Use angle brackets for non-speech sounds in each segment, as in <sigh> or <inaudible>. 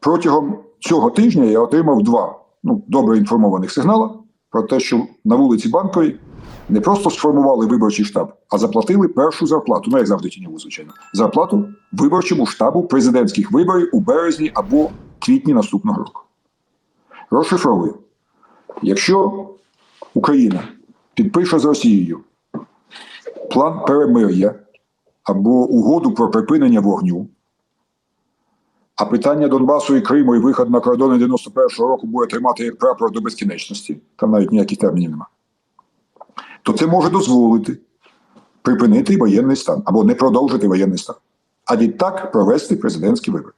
протягом цього тижня я отримав два ну, добре інформованих сигнали про те, що на вулиці Банковій не просто сформували виборчий штаб, а заплатили першу зарплату. Ну, як завжди тіньову, звичайно, зарплату виборчому штабу президентських виборів у березні або квітні наступного року. Розшифровую. Якщо Україна підпише з Росією план перемир'я або угоду про припинення вогню, а питання Донбасу і Криму і виход на кордони 91-го року буде тримати як прапор до безкінечності, там навіть ніяких термінів немає, то це може дозволити припинити воєнний стан або не продовжити воєнний стан, а відтак провести президентські вибори.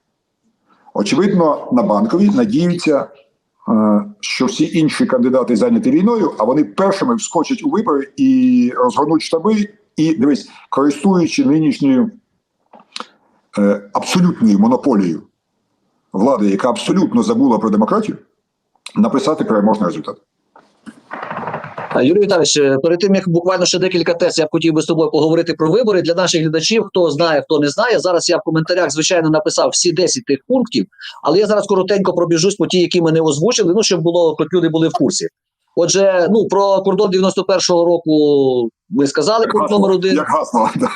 Очевидно, на банковій надіються, е, що всі інші кандидати зайняті війною, а вони першими вскочать у вибори і розгорнуть штаби, і дивись, користуючи нинішньою е, абсолютною монополією влади, яка абсолютно забула про демократію, написати переможний результат. Юрій Віталійович, е, перед тим як буквально ще декілька тез, я б хотів би з тобою поговорити про вибори для наших глядачів. Хто знає, хто не знає. Зараз я в коментарях, звичайно, написав всі 10 тих пунктів, але я зараз коротенько пробіжусь по ті, які ми не озвучили. Ну щоб було, хоч люди були в курсі. Отже, ну про кордон 91-го року ми сказали пункт гасло, номер один. Як гасло. <laughs> да.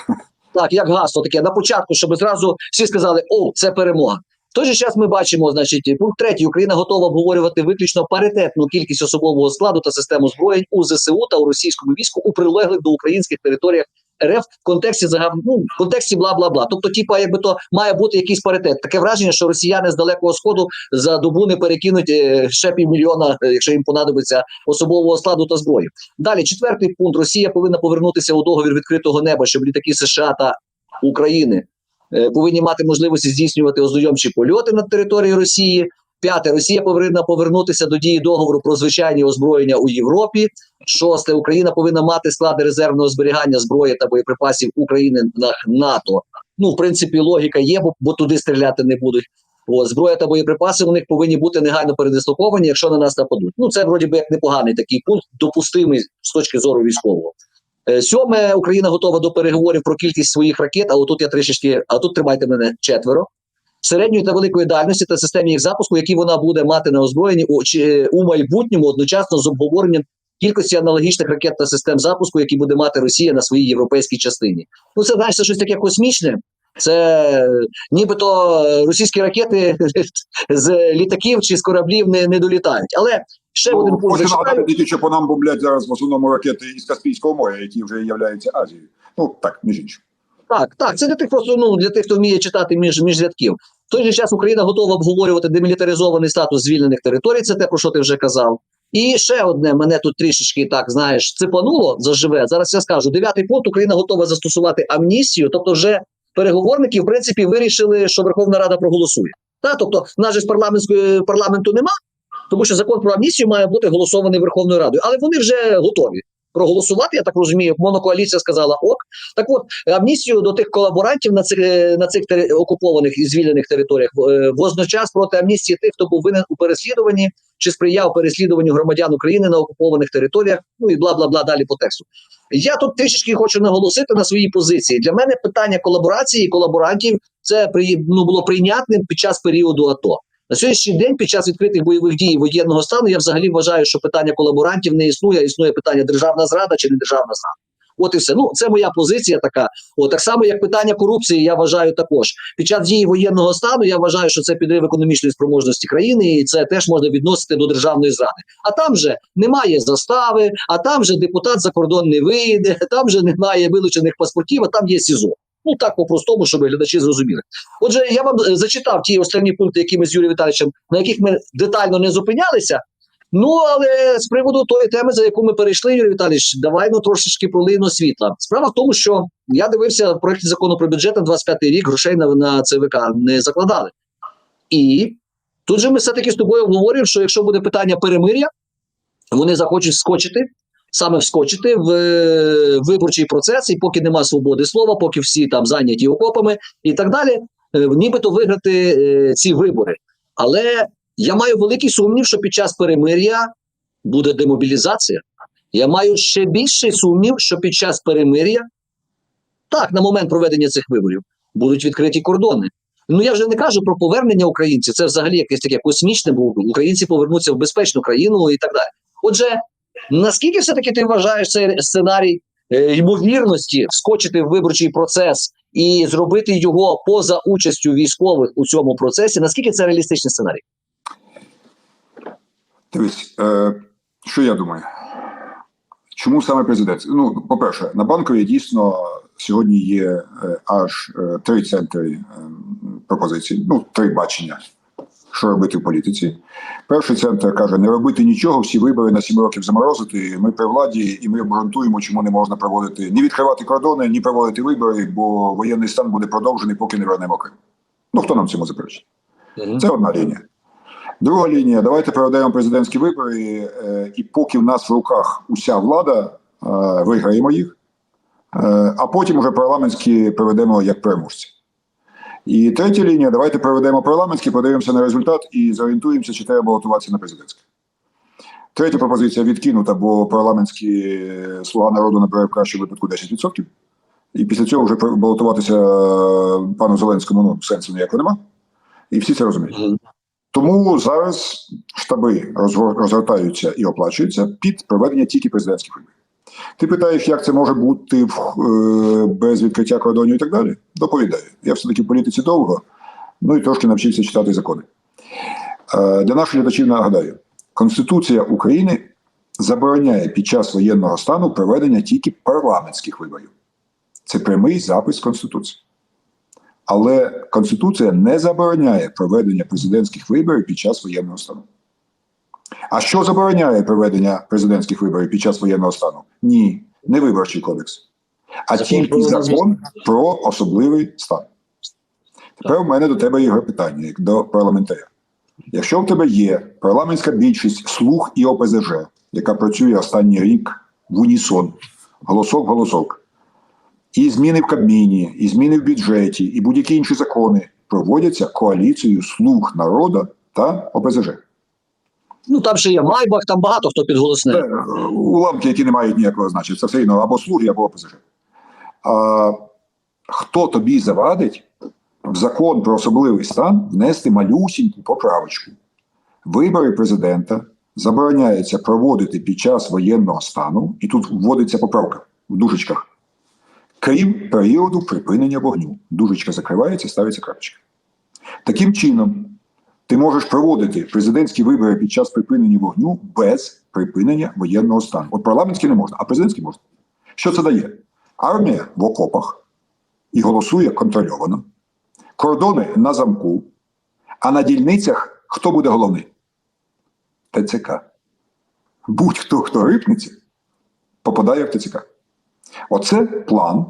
Так, як гасло таке на початку, щоб зразу всі сказали: о, це перемога. Той же час ми бачимо, значить, пункт третій. Україна готова обговорювати виключно паритетну кількість особового складу та систему зброєнь у ЗСУ та у російському війську у прилеглих до українських територіях РФ в контексті загав... ну, в контексті бла бла бла. Тобто, типа, якби то має бути якийсь паритет. Таке враження, що росіяни з далекого сходу за добу не перекинуть е, ще півмільйона, е, якщо їм понадобиться особового складу та зброї. Далі, четвертий пункт: Росія повинна повернутися у договір відкритого неба, щоб літаки США та України повинні мати можливості здійснювати ознайомчі польоти над територією Росії. П'яте Росія повинна повернутися до дії договору про звичайні озброєння у Європі. Шосте Україна повинна мати склади резервного зберігання зброї та боєприпасів України на НАТО. Ну, в принципі, логіка є, бо, бо туди стріляти не будуть. О, зброя та боєприпаси у них повинні бути негайно передислоковані, якщо на нас нападуть. Ну це вроді би як непоганий такий пункт, допустимий з точки зору військового. Е, Сьоме Україна готова до переговорів про кількість своїх ракет. А отут я трішечки, а тут тримайте мене четверо. Середньої та великої дальності та системі їх запуску, які вона буде мати на озброєнні у, чи, у майбутньому одночасно з обговоренням кількості аналогічних ракет та систем запуску, які буде мати Росія на своїй європейській частині. Ну це знаєш, щось таке космічне. Це нібито російські ракети <laughs> з літаків чи з кораблів не, не долітають. Але ще один Ну, пункт Хочу зачитаю. тільки, що по нам бомблять зараз в основному ракети із Каспійського моря, які вже являються Азією. Ну так, між іншим. Так, так, це для тих просто ну для тих, хто вміє читати між між рядків. В той же час Україна готова обговорювати демілітаризований статус звільнених територій. Це те, про що ти вже казав. І ще одне мене тут трішечки так знаєш ципануло заживе. Зараз я скажу. Дев'ятий пункт Україна готова застосувати амністію, тобто вже переговорники в принципі вирішили, що Верховна Рада проголосує. Та тобто, нас же ж парламентської парламенту нема, тому що закон про амністію має бути голосований Верховною Радою, але вони вже готові проголосувати. Я так розумію, монокоаліція сказала ок. Так от амністію до тих колаборантів на цих на цих тери- окупованих і звільнених територіях е, водночас проти амністії тих, хто був винен у переслідуванні чи сприяв переслідуванню громадян України на окупованих територіях. Ну і бла бла бла далі по тексту. Я тут трішечки хочу наголосити на своїй позиції. Для мене питання колаборації і колаборантів це ну було прийнятним під час періоду АТО. На сьогоднішній день, під час відкритих бойових дій воєнного стану, я взагалі вважаю, що питання колаборантів не існує, існує питання державна зрада чи не державна зрада. От і все. Ну це моя позиція така. От так само, як питання корупції, я вважаю також. Під час дії воєнного стану я вважаю, що це підрив економічної спроможності країни, і це теж можна відносити до державної зради. А там же немає застави, а там же депутат за кордон не вийде, <laughs> там же немає вилучених паспортів, а там є СІЗО. Ну так по-простому, щоб глядачі зрозуміли. Отже, я вам е, зачитав ті останні пункти, які ми з Юрієм Віталійовичем, на яких ми детально не зупинялися. Ну, але з приводу тої теми, за яку ми перейшли, Юрій Віталійович, давай ну трошечки пролийно світла. Справа в тому, що я дивився в проєкті закону про бюджет на 25-й рік, грошей на, на ЦВК не закладали. І тут же ми все-таки з тобою обговорюємо, що якщо буде питання перемир'я, вони захочуть скочити, саме вскочити в е, виборчий процес, і поки нема свободи слова, поки всі там зайняті окопами і так далі, е, нібито виграти е, ці вибори. Але я маю великий сумнів, що під час перемир'я буде демобілізація. Я маю ще більший сумнів, що під час перемир'я, так, на момент проведення цих виборів, будуть відкриті кордони. Ну я вже не кажу про повернення українців. Це взагалі якесь таке космічне, бо українці повернуться в безпечну країну і так далі. Отже, наскільки все-таки ти вважаєш цей сценарій е, ймовірності вскочити в виборчий процес і зробити його поза участю військових у цьому процесі? Наскільки це реалістичний сценарій? Дивись, е, що я думаю? Чому саме президент? Ну, по-перше, на банковій дійсно сьогодні є е, аж е, три центри е, пропозицій, ну, три бачення, що робити в політиці. Перший центр каже: не робити нічого, всі вибори на сім років заморозити. Ми при владі, і ми обґрунтуємо, чому не можна проводити ні відкривати кордони, ні проводити вибори, бо воєнний стан буде продовжений, поки не вернемо Крим. Ну хто нам цьому заперечить? Це одна лінія. Друга лінія: давайте проведемо президентські вибори, е, і поки в нас в руках уся влада, е, виграємо їх, е, а потім уже парламентські проведемо як переможці. І третя лінія: давайте проведемо парламентські, подивимося на результат і зорієнтуємося, чи треба балотуватися на президентське. Третя пропозиція відкинута, бо парламентські е, слуга народу набере в кращому випадку 10%. І після цього вже балотуватися е, пану Зеленському ну, сенсу ніякого нема. І всі це розуміють. Тому зараз штаби розгортаються і оплачуються під проведення тільки президентських виборів. Ти питаєш, як це може бути в, е, без відкриття кордонів і так далі? Доповідаю. Я все-таки в політиці довго, ну і трошки навчився читати закони. Е, для наших глядачів нагадаю: Конституція України забороняє під час воєнного стану проведення тільки парламентських виборів. Це прямий запис Конституції. Але Конституція не забороняє проведення президентських виборів під час воєнного стану. А що забороняє проведення президентських виборів під час воєнного стану? Ні, не виборчий кодекс, а Закон тільки закон про особливий стан. Тепер у мене до тебе Ігор питання, як до парламентаря. Якщо в тебе є парламентська більшість слуг і ОПЗЖ, яка працює останній рік в унісон, голосок голосок, і зміни в Кабміні, і зміни в бюджеті, і будь-які інші закони проводяться коаліцією слуг народу та ОПЗЖ. Ну там ще є Майбах, там багато хто підголосне. Е, уламки, які не мають ніякого значення. Це все одно або слуги, або ОПЗЖ. А, хто тобі завадить в закон про особливий стан внести малюсіньку поправочку? Вибори президента забороняється проводити під час воєнного стану, і тут вводиться поправка в дужечках. Крім періоду припинення вогню. Дужечка закривається, ставиться крапочка. Таким чином, ти можеш проводити президентські вибори під час припинення вогню без припинення воєнного стану. От парламентські не можна, а президентські можна. Що це дає? Армія в окопах і голосує контрольовано. Кордони на замку, а на дільницях хто буде головний? ТЦК. Будь-хто, хто рипнеться, попадає в ТЦК. Оце план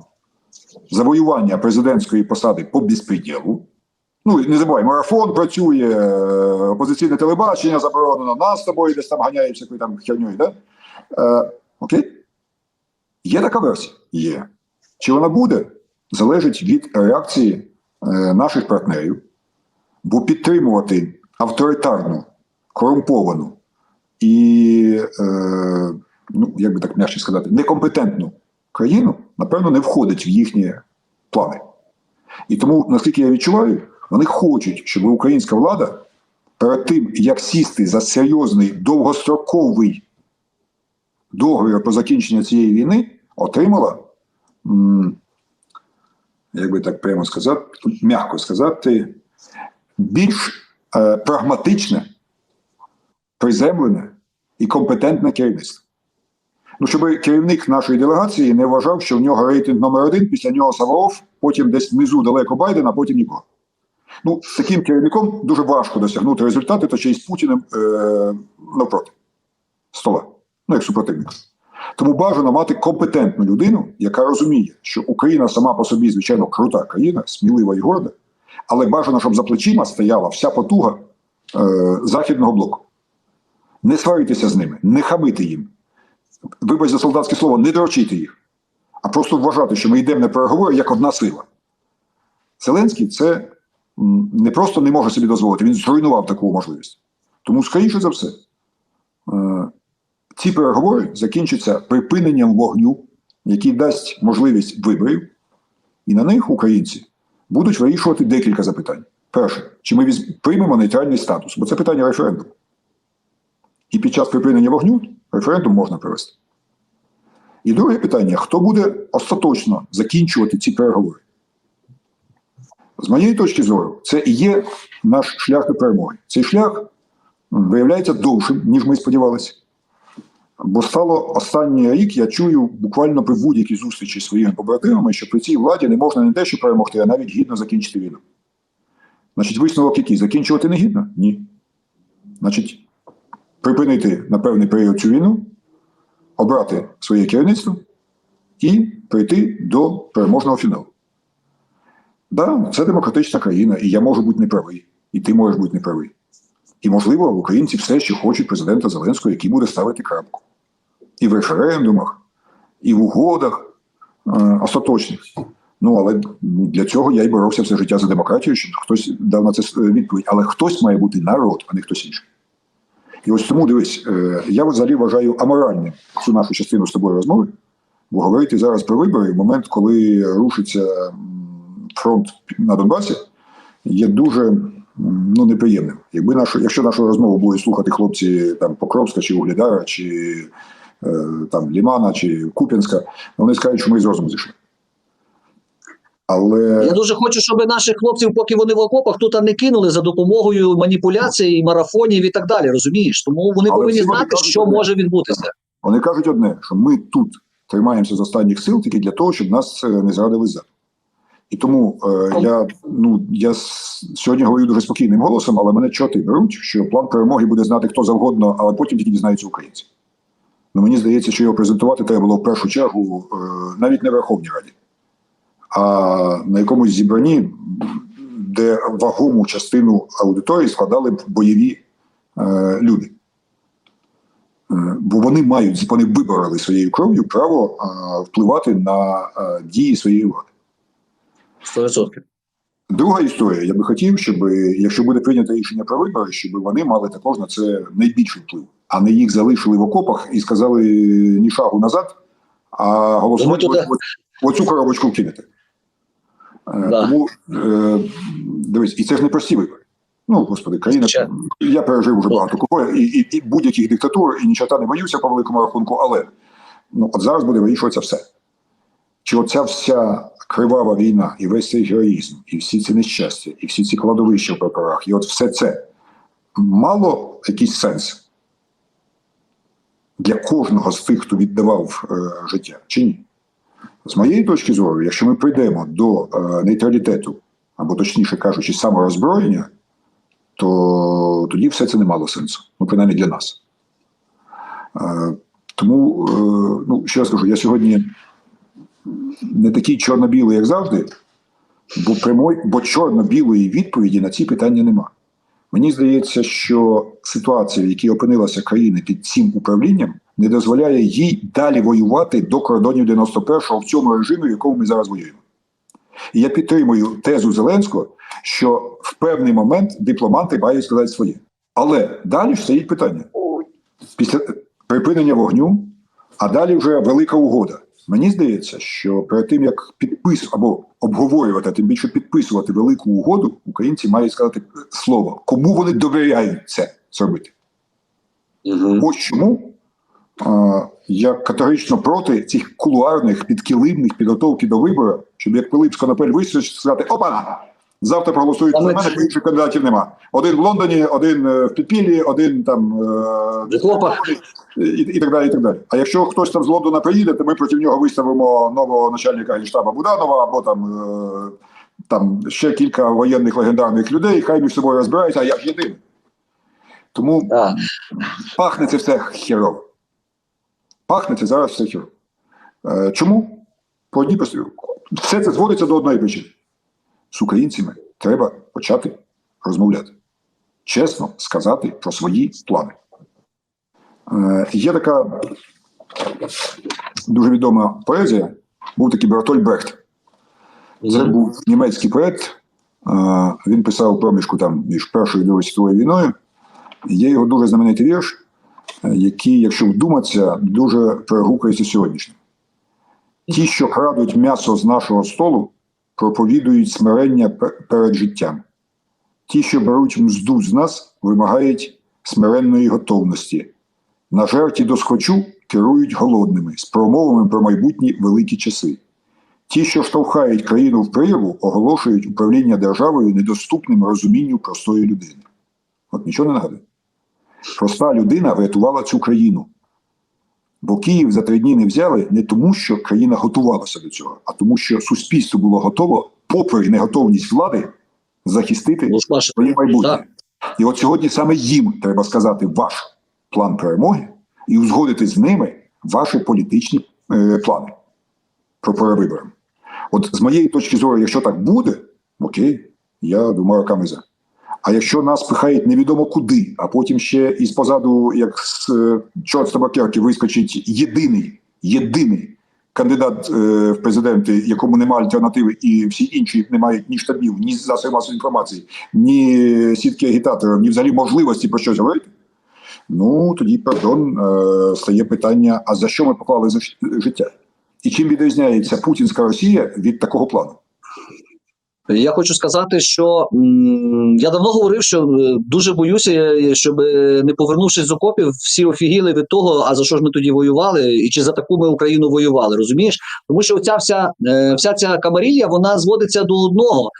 завоювання президентської посади по безпреділу. Ну, не забувай, марафон працює, е, опозиційне телебачення заборонено, нас з тобою десь там ганяють всякою там херньою, да? Е, окей? Є така версія? Є. Чи вона буде? Залежить від реакції е, наших партнерів, бо підтримувати авторитарну, корумповану і, е, ну, як би так м'яще сказати, некомпетентну країну, напевно, не входить в їхні плани. І тому, наскільки я відчуваю, вони хочуть, щоб українська влада перед тим, як сісти за серйозний довгостроковий договір про закінчення цієї війни, отримала, як би так прямо сказати, м'яко сказати, більш е, прагматичне, приземлене і компетентне керівництво. Ну, щоб керівник нашої делегації не вважав, що в нього рейтинг номер один, після нього Савров, потім десь внизу далеко Байден, а потім нікого. Ну, з таким керівником дуже важко досягнути результати, то ще й з Путіним е, навпроти стола, ну як супротивник. Тому бажано мати компетентну людину, яка розуміє, що Україна сама по собі, звичайно, крута країна, смілива і горда, але бажано, щоб за плечима стояла вся потуга е, західного блоку. Не сваритися з ними, не хамити їм. Вибач за солдатське слово, не дрочити їх, а просто вважати, що ми йдемо на переговори як одна сила. Зеленський це не просто не може собі дозволити, він зруйнував таку можливість. Тому, скоріше за все, е, ці переговори закінчаться припиненням вогню, який дасть можливість виборів, і на них українці будуть вирішувати декілька запитань. Перше, чи ми приймемо нейтральний статус, бо це питання референдуму. І під час припинення вогню референдум можна провести. І друге питання: хто буде остаточно закінчувати ці переговори? З моєї точки зору, це і є наш шлях до перемоги. Цей шлях виявляється довшим, ніж ми сподівалися. Бо стало останній рік, я чую буквально при будь-якій зустрічі зі своїми побратимами, що при цій владі не можна не те, що перемогти, а навіть гідно закінчити війну. Значить, висновок який? Закінчувати не гідно? Ні. Значить, припинити на певний період цю війну, обрати своє керівництво і прийти до переможного фіналу. Да, це демократична країна, і я можу бути неправий, і ти можеш бути неправий. І, можливо, українці все ще хочуть президента Зеленського, який буде ставити крапку. І в референдумах, і в угодах е, остаточних. Ну, але для цього я й боровся все життя за демократію, щоб хтось дав на це відповідь. Але хтось має бути народ, а не хтось інший. І ось тому дивись, е, я взагалі вважаю аморальним цю нашу частину з тобою розмови, бо говорити зараз про вибори в момент, коли рушиться фронт на Донбасі, є дуже ну, неприємним. Якби нашу, якщо нашу розмову будуть слухати хлопці там Покровська чи Углідара, чи е, там Лімана, чи Куп'янська, вони скажуть, що ми з розуму зійшли. Але Я дуже хочу, щоб наших хлопців, поки вони в окопах, тут не кинули за допомогою маніпуляцій, марафонів і так далі. Розумієш? Тому вони Але повинні вони знати, кажуть що одне. може відбутися. Вони кажуть одне, що ми тут тримаємося з останніх сил тільки для того, щоб нас е, не зрадили ззаду. І тому е, я, ну, я сьогодні говорю дуже спокійним голосом, але мене чоти беруть, що план перемоги буде знати хто завгодно, але потім тільки дізнаються українці. Ну, мені здається, що його презентувати треба було в першу чергу е, навіть не в Верховній Раді, а на якомусь зібранні, де вагому частину аудиторії складали б бойові е, люди. Е, бо вони мають вони вибороли своєю кров'ю право е, впливати на е, дії своєї влади. 100%. Друга історія. Я би хотів, щоб якщо буде прийнято рішення про вибори, щоб вони мали також на це найбільший вплив, а не їх залишили в окопах і сказали ні шагу назад, а голосувати туди- оцю коробочку кинете. Е, Да. Тому е, дивись, і це ж не прості вибори. Ну, господи, країна. Я пережив уже багато кого і, і, і будь-яких диктатур, і нічого не боюся по великому рахунку, але ну, от зараз буде вирішуватися все. Чи оця вся кривава війна, і весь цей героїзм, і всі ці нещастя, і всі ці кладовища в прапорах, і от все це мало якийсь сенс для кожного з тих, хто віддавав е, життя, чи ні? З моєї точки зору, якщо ми прийдемо до е, нейтралітету, або точніше кажучи, самороззброєння, то тоді все це не мало сенсу. Ну, принаймні для нас. Е, тому, е, ну, ще раз кажу, я сьогодні не такий чорно-білий, як завжди, бо прямої, бо чорно-білої відповіді на ці питання нема. Мені здається, що ситуація, в якій опинилася країна під цим управлінням, не дозволяє їй далі воювати до кордонів 91-го в цьому режимі, в якому ми зараз воюємо. І я підтримую тезу Зеленського, що в певний момент дипломати мають сказати своє. Але далі ж стоїть питання: після припинення вогню, а далі вже велика угода. Мені здається, що перед тим як підпис або обговорювати, тим більше підписувати велику угоду, українці мають сказати слово, кому вони довіряють це зробити. Угу. Ось чому а, я категорично проти цих кулуарних підкилимних підготовки до вибору, щоб як Пилип Конопель висвіч сказати: опа! Завтра проголосують за мене, інших кандидатів нема. Один в Лондоні, один е, в підпіллі, один там е, і, і так далі. і так далі. А якщо хтось там з Лондона приїде, то ми проти нього виставимо нового начальника генштабу Буданова або там, е, там ще кілька воєнних легендарних людей, хай між собою розбираються, а я ж єдиний. Тому Да. пахне це все херово. Пахне це зараз все херово. Е, чому? По одній. Все це зводиться до одної причини. З українцями треба почати розмовляти. Чесно сказати про свої плани. Е, є така дуже відома поезія. Був такий Бертоль Брехт. Це був німецький поет. Е, Він писав проміжку там між Першою і Другою світовою війною. Є його дуже знаменитий вірш, е, який, якщо вдуматися, дуже перегукується з сьогоднішнім. Ті, що крадуть м'ясо з нашого столу, проповідують смирення перед життям. Ті, що беруть мзду з нас, вимагають смиренної готовності. На жерті досхочу керують голодними, з промовами про майбутні великі часи. Ті, що штовхають країну в прірву, оголошують управління державою недоступним розумінню простої людини. От нічого не нагадує. Проста людина врятувала цю країну. Бо Київ за три дні не взяли не тому, що країна готувалася до цього, а тому, що суспільство було готово, попри неготовність влади, захистити Ну, своє майбутнє. Так. І от сьогодні саме їм треба сказати ваш план перемоги і узгодити з ними ваші політичні е, плани про перевибори. От з моєї точки зору, якщо так буде, окей, я думаю, роками за. А якщо нас пихають невідомо куди, а потім ще із позаду, як з е, чорт з табакерки вискочить єдиний, єдиний кандидат е, в президенти, якому немає альтернативи, і всі інші не мають ні штабів, ні засобів масової інформації, ні сітки агітаторів, ні взагалі можливості про щось говорити. Ну тоді, пардон, е, стає питання: а за що ми поклали за життя? І чим відрізняється путінська Росія від такого плану? Я хочу сказати, що я давно говорив, що е, дуже боюся, щоб е, не повернувшись з окопів, всі офігіли від того, а за що ж ми тоді воювали, і чи за таку ми Україну воювали, розумієш? Тому що оця вся, е, вся ця камарілля вона зводиться до одного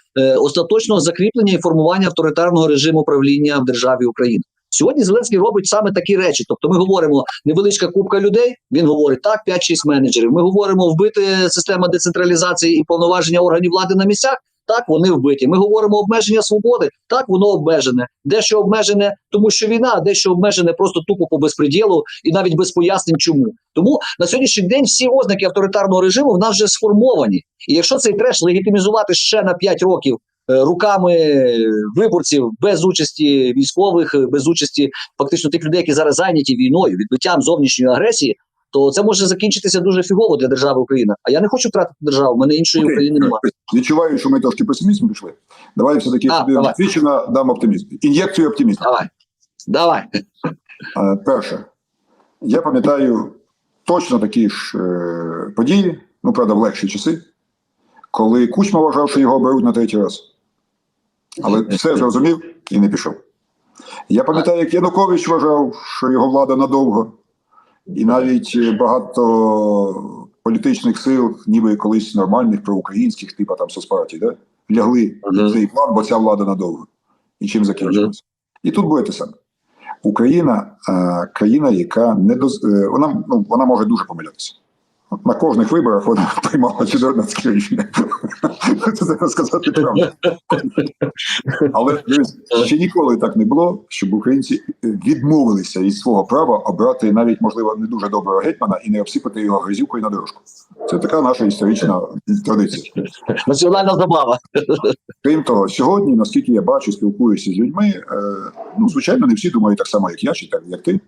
остаточного закріплення і формування авторитарного режиму правління в державі Україна. Сьогодні Зеленський робить саме такі речі. Тобто, ми говоримо невеличка купка людей. Він говорить так, 5-6 менеджерів. Ми говоримо вбити система децентралізації і повноваження органів влади на місцях. Так, вони вбиті. Ми говоримо обмеження свободи. Так, воно обмежене. Дещо обмежене, тому що війна, а дещо обмежене просто тупо по безпреділу і навіть без пояснень, чому. Тому на сьогоднішній день всі ознаки авторитарного режиму в нас вже сформовані. І якщо цей треш легітимізувати ще на 5 років е, руками виборців без участі військових, е, без участі фактично тих людей, які зараз зайняті війною, відбиттям зовнішньої агресії. То це може закінчитися дуже фігово для держави Україна. А я не хочу втратити державу. У мене іншої Окей. України немає. Відчуваю, що ми трошки песимізм пішли. Давай все-таки А, собі давай. свідчено дам оптимізм. Ін'єкцію оптимізму. Давай, давай. Е, Перше, я пам'ятаю точно такі ж е, події, ну правда, в легші часи, коли Кучма вважав, що його беруть на третій раз. Але все зрозумів і не пішов. Я пам'ятаю, як Янукович вважав, що його влада надовго, і навіть е, багато політичних сил, ніби колись нормальних, проукраїнських, типу там соцпартій, да, лягли в цей план, бо ця влада надовго. І чим закінчилося? І тут буде те саме. Україна е, країна, яка не доз... е, вона, ну, вона може дуже помилятися. На кожних виборах вона <laughs> приймала чудернацьке рішення. <laughs> Це треба сказати правду. Але ще ніколи так не було, щоб українці відмовилися від свого права обрати навіть, можливо, не дуже доброго гетьмана і не обсипати його грязюкою на дорожку. Це така наша історична традиція. Національна забава. Крім того, сьогодні, наскільки я бачу, спілкуюся з людьми, е, ну звичайно, не всі думають так само, як я, чи так, як ти,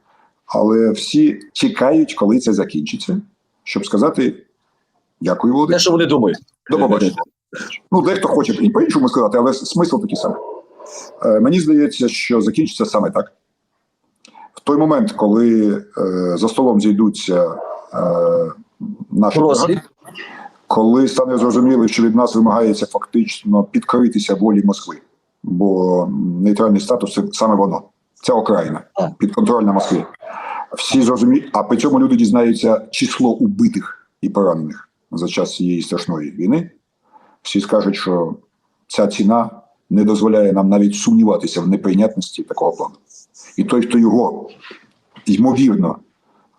але всі чекають, коли це закінчиться, щоб сказати дякую, Те, що вони думають. До побачення. Ну, дехто хоче і по-іншому сказати, але смисл такий самий. Е, мені здається, що закінчиться саме так. В той момент, коли е, за столом зійдуться е, наші Розвід. коли стане зрозуміло, що від нас вимагається фактично підкоритися волі Москви, бо нейтральний статус це саме воно, це окраїна, Так. підконтрольна Москві. Всі зрозуміють, а при цьому люди дізнаються число убитих і поранених за час цієї страшної війни. Всі скажуть, що ця ціна не дозволяє нам навіть сумніватися в неприйнятності такого плану. І той, хто його ймовірно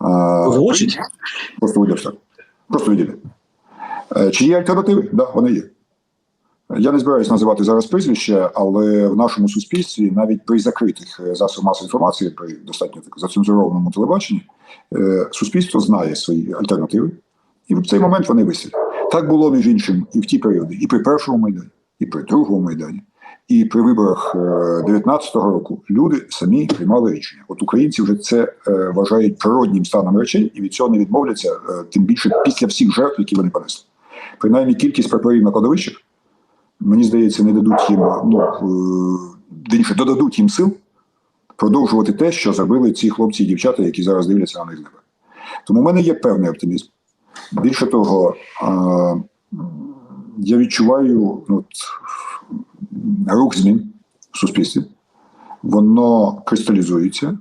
е, Озвучить? Просто уйде все. Просто уйде. Е, Чи є альтернативи? Так, да, вони є. Я не збираюся називати зараз прізвище, але в нашому суспільстві, навіть при закритих е, засобах масової інформації, при достатньо так зацензурованому телебаченні, суспільство знає свої альтернативи, і в цей момент вони висять. Так було, між іншим, і в ті періоди, і при першому майдані, і при другому майдані, і при виборах е, 19-го року люди самі приймали рішення. От українці вже це е, вважають природнім станом речей і від цього не відмовляться, е, тим більше після всіх жертв, які вони понесли. Принаймні кількість прапорів на кладовищах, мені здається, не дадуть їм, ну е, інше, додадуть їм сил продовжувати те, що зробили ці хлопці і дівчата, які зараз дивляться на них з неба. Тому в мене є певний оптимізм. Більше того, я відчуваю ну, от, рух змін в суспільстві. Воно кристалізується,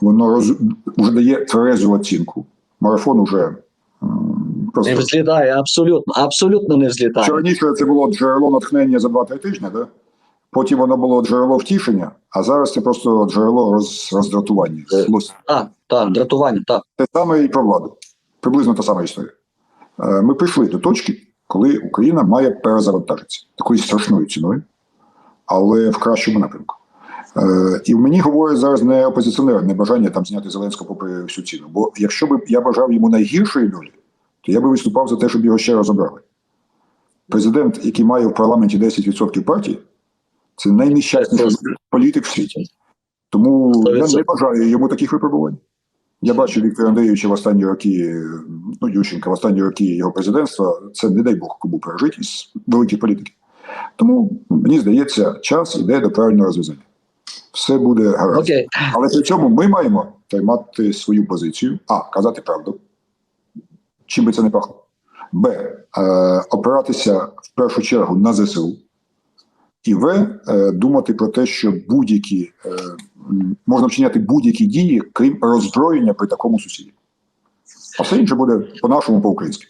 воно роз... вже дає тверезу оцінку. Марафон уже м, Не взлітає, абсолютно, абсолютно не взлітає. Що раніше це було джерело натхнення за 2-3 тижні, да? потім воно було джерело втішення, а зараз це просто джерело роз... роздратування. Е. Так, так, дратування, так. Те саме і про владу. Приблизно та сама історія. Е, Ми прийшли до точки, коли Україна має перезавантажитися такою страшною ціною, але в кращому напрямку. Е, І в мені говорить зараз не опозиціонер, не бажання там зняти Зеленського попри всю ціну. Бо якщо б я бажав йому найгіршої долі, то я би виступав за те, щоб його ще раз обрали. Президент, який має в парламенті 10% партії, це найнещасніший політик в світі. Тому я не бажаю йому таких випробувань. Я бачу Віктора Андрійовича в останні роки, ну Ющенка в останні роки його президентства. Це не дай Бог кому пережити із великих політиків. Тому мені здається, час іде до правильного розв'язання. Все буде гаразд. Окей, Але при цьому ми маємо тримати свою позицію, а казати правду, чим би це не пахло. Б. Е, опиратися в першу чергу на ЗСУ. І В. Е, думати про те, що будь-які е, можна вчиняти будь-які дії, крім роззброєння при такому сусіді. А все інше буде по-нашому, по-українськи.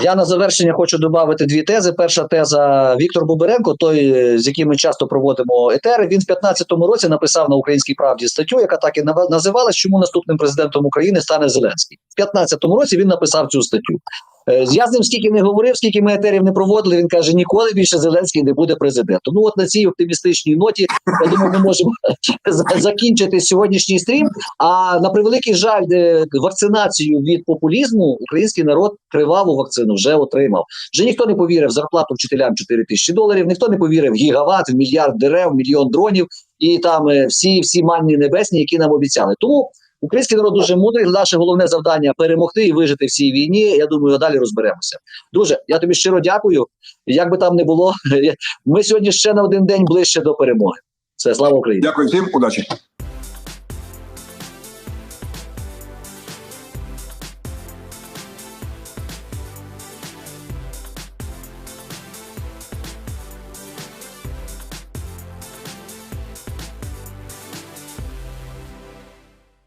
я на завершення хочу додати дві тези. Перша теза Віктор Буберенко, той, з яким ми часто проводимо етери. Він в 15-му році написав на українській правді статтю, яка так і називалась Чому наступним президентом України стане Зеленський. В 15-му році він написав цю статтю. Е, Я з ним скільки не говорив, скільки ми етерів не проводили. Він каже: ніколи більше Зеленський не буде президентом. Ну от на цій оптимістичній ноті я думаю, ми можемо <laughs> закінчити сьогоднішній стрім. А на превеликий жаль, вакцинацію від популізму український народ криваву вакцину вже отримав. Вже ніхто не повірив зарплату вчителям 4 тисячі доларів, ніхто не повірив гігават, мільярд дерев, мільйон дронів і там е, всі, всі манні небесні, які нам обіцяли. Тому український народ дуже мудрий. Наше головне завдання перемогти і вижити в цій війні. Я думаю, далі розберемося. Друже, я тобі щиро дякую. Як би там не було, <laughs> ми сьогодні ще на один день ближче до перемоги. Це слава Україні. Дякую всім, удачі.